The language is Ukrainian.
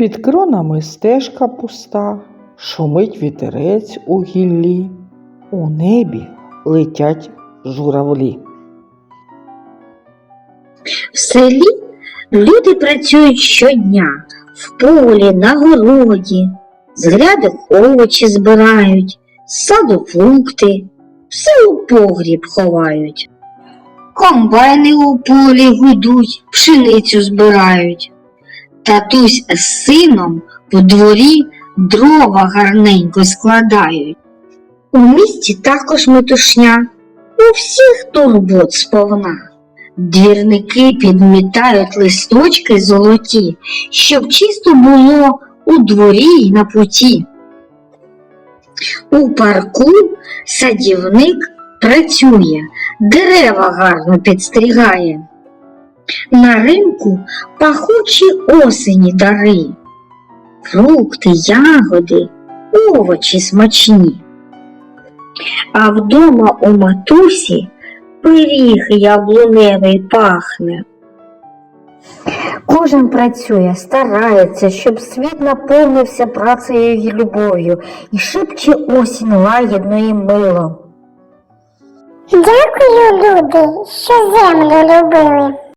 Під кронами стежка пуста, шумить вітерець у гіллі, у небі летять журавлі. В селі люди працюють щодня в полі, на городі, з грядок овочі збирають, з саду фрукти, все у погріб ховають. Комбайни у полі гудуть, пшеницю збирають. Татусь з сином в дворі дрова гарненько складають. У місті також метушня, у всіх турбот сповна. Двірники підмітають листочки золоті, щоб чисто було у дворі й на путі. У парку садівник працює, дерева гарно підстригає. На ринку пахучі осені дари, фрукти, ягоди, овочі смачні. А вдома у матусі пиріг яблуневий пахне. Кожен працює, старається, щоб світ наповнився працею й любов'ю, і шепче осінь лагідно і мило. Дякую, люди, що землю любили.